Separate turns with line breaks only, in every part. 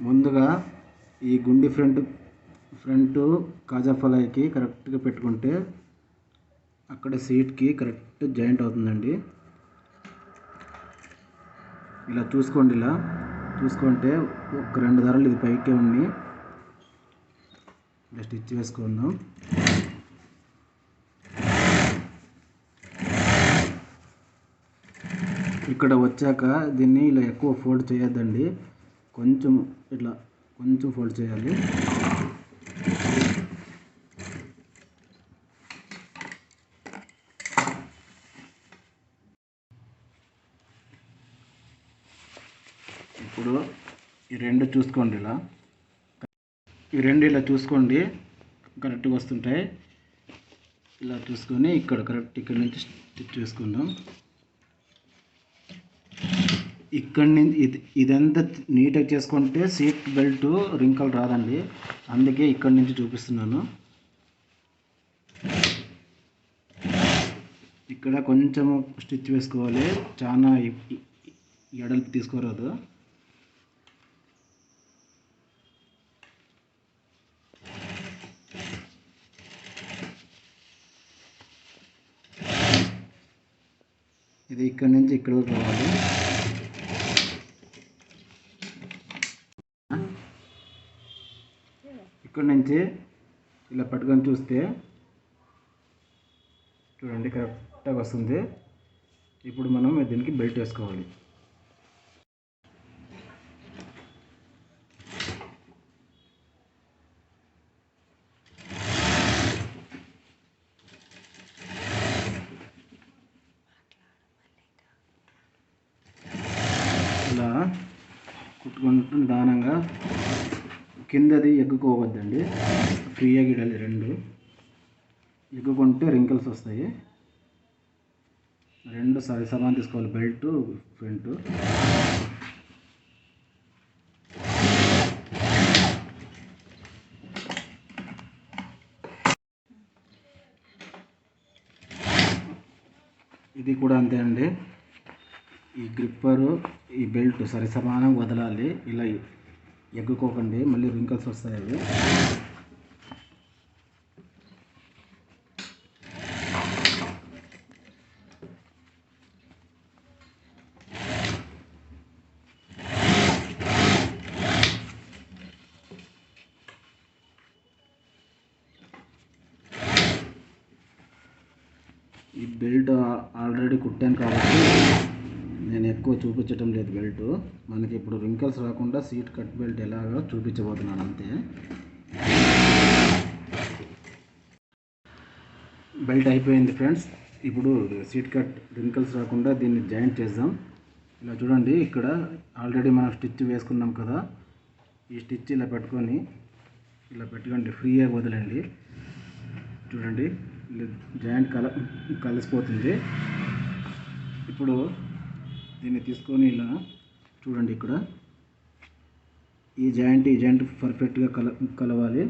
ముందుగా ఈ గుండి front front కాజా కరెక్ట్గా పెట్టుకుంటే అక్కడ సీట్కి కరెక్ట్ జాయింట్ అవుతుందండి. ఇలా చూసుకోండి ఇలా. చూసుకుంటే ఒక రెండు ధరలు ఇది పైకే ఉండి ఇలా స్టిచ్ వేసుకుందాం. ఇక్కడ వచ్చాక దీన్ని ఇలా ఎక్కువ ఫోల్డ్ చేయొద్దండి. కొంచెం ఇట్లా కొంచెం ఫోల్డ్ చేయాలి. ఇప్పుడు ఈ రెండు చూసుకోండి ఇలా. ఈ రెండు ఇలా చూసుకోండి. కరెక్ట్గా వస్తుంటాయి. ఇలా చూసుకొని ఇక్కడ కరెక్ట్ ఇక్కడ నుంచి స్టిచ్ చేసుకుందాం. ఇక్కడ నుంచి ఇది ఇదంతా నీట్గా చేసుకుంటే సీట్ బెల్ట్ రింకల్ రాదండి. అందుకే ఇక్కడ నుంచి చూపిస్తున్నాను. ఇక్కడ కొంచెం స్టిచ్ వేసుకోవాలి. చాలా ఎడల్పు తీసుకోరాదు. ఇది ఇక్కడ నుంచి ఇక్కడ వరకు రావాలి. ఇక్కడ నుంచి ఇలా పట్టుకొని చూస్తే చూడండి కరెక్ట్గా వస్తుంది. ఇప్పుడు మనం దీనికి బెల్ట్ వేసుకోవాలి. ఇలా కుట్టుకుంటూ నిదానంగా కిందది ఎగ్గుకోవద్దండి. ఫ్రీగా గిడాలి రెండు. ఎగ్గుకుంటే రింకిల్స్ వస్తాయి. రెండు సరి సమానం తీసుకోవాలి. Belt front. ఇది కూడా అంతే అండి. ఈ గ్రిప్పరు ఈ బెల్ట్ సరి సమానం వదలాలి. ఇలా ఎగ్గుకోకండి మళ్ళీ రింకల్స్ వస్తాయి. అవి ఈ బెల్ట్ ఆల్రెడీ కుట్టాను కాబట్టి నేను ఎక్కువ చూపించటం లేదు బెల్ట్. మనకి ఇప్పుడు రింకల్స్ రాకుండా సీట్ కట్ బెల్ట్ ఎలాగో చూపించబోతున్నాను అంతే. బెల్ట్ అయిపోయింది ఫ్రెండ్స్. ఇప్పుడు సీట్ కట్ రింకల్స్ రాకుండా దీన్ని జాయింట్ చేద్దాం. ఇలా చూడండి ఇక్కడ ఆల్రెడీ మనం స్టిచ్ వేసుకున్నాం కదా. ఈ స్టిచ్ ఇలా పెట్టుకొని ఇలా పెట్టుకోండి ఫ్రీగా వదలండి చూడండి జాయింట్ కల కలిసిపోతుంది. ఇప్పుడు దీన్ని తీసుకొని ఇలా చూడండి ఇక్కడ. ఈ జాయింట్ ఈ జాయింట్ పర్ఫెక్ట్గా కల కలవాలి.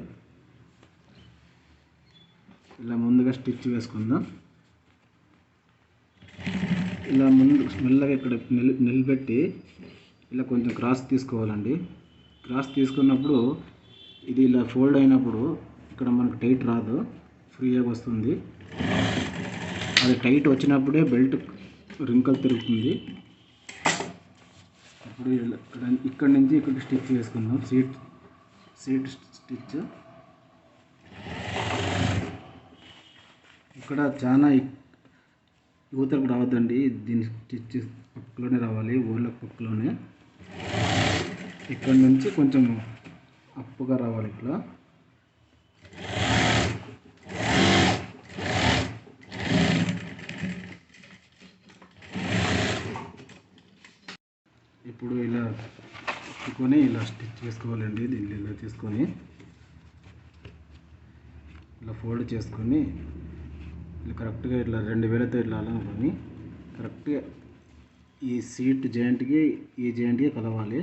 ఇలా ముందుగా స్టిచ్ వేసుకుందాం. ఇలా ముందు మెల్లగా ఇక్కడ నిల్ నిలబెట్టి ఇలా కొంచెం క్రాస్ తీసుకోవాలండి. క్రాస్ తీసుకున్నప్పుడు ఇది ఇలా ఫోల్డ్ అయినప్పుడు ఇక్కడ మనకు టైట్ రాదు. ఫ్రీగా వస్తుంది. అది టైట్ వచ్చినప్పుడే బెల్ట్ రింకల్ తిరుగుతుంది. ఇప్పుడు ఇక్కడ ఇక్కడ నుంచి ఇక్కడ స్టిచ్ చేసుకుందాం. Seat seat stitch. ఇక్కడ చాలా ఇ- యువతలకు రావద్దండి. దీని స్టిచ్ పక్కలోనే రావాలి. ఊర్ల పక్కలోనే. ఇక్కడ నుంచి కొంచెం అప్పుగా రావాలి ఇట్లా ఇప్పుడు ఇలా పెట్టుకొని ఇలా స్టిచ్ చేసుకోవాలండి దీన్ని ఇలా తీసుకొని ఇలా ఫోల్డ్ చేసుకొని ఇలా కరెక్ట్గా ఇట్లా రెండు వేలతో ఇట్లా అనుకొని కరెక్ట్గా ఈ సీట్ జాయింట్కి ఈ జాయింట్కి కలవాలి.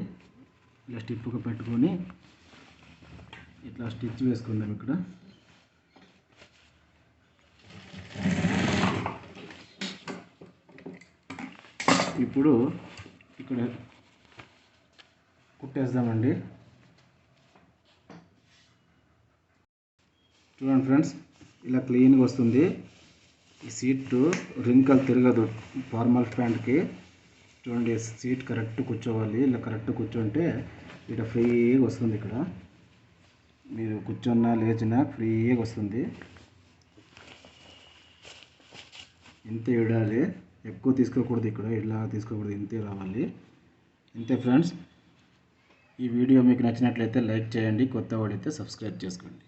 ఇలా స్టిప్గా పెట్టుకొని ఇట్లా స్టిచ్ వేసుకుందాం ఇక్కడ. ఇప్పుడు ఇక్కడ కుట్టేద్దామండి. చూడండి ఫ్రెండ్స్ ఇలా క్లీన్గా వస్తుంది. ఈ సీట్ రింకల్ తిరగదు ఫార్మల్ ప్యాంట్కి. చూడండి సీట్ కరెక్ట్ కూర్చోవాలి. ఇలా కరెక్ట్ కూర్చుంటే ఇక్కడ ఫ్రీగా వస్తుంది ఇక్కడ. మీరు కూర్చున్నా లేచినా ఫ్రీగా వస్తుంది. ఇంత విడాలి ఎక్కువ తీసుకోకూడదు ఇక్కడ. ఇలా తీసుకోకూడదు. ఇంతే రావాలి. ఇంతే ఫ్రెండ్స్ ఈ వీడియో మీకు నచ్చినట్లయితే లైక్ చేయండి కొత్త వాడైతే సబ్స్క్రైబ్ చేసుకోండి.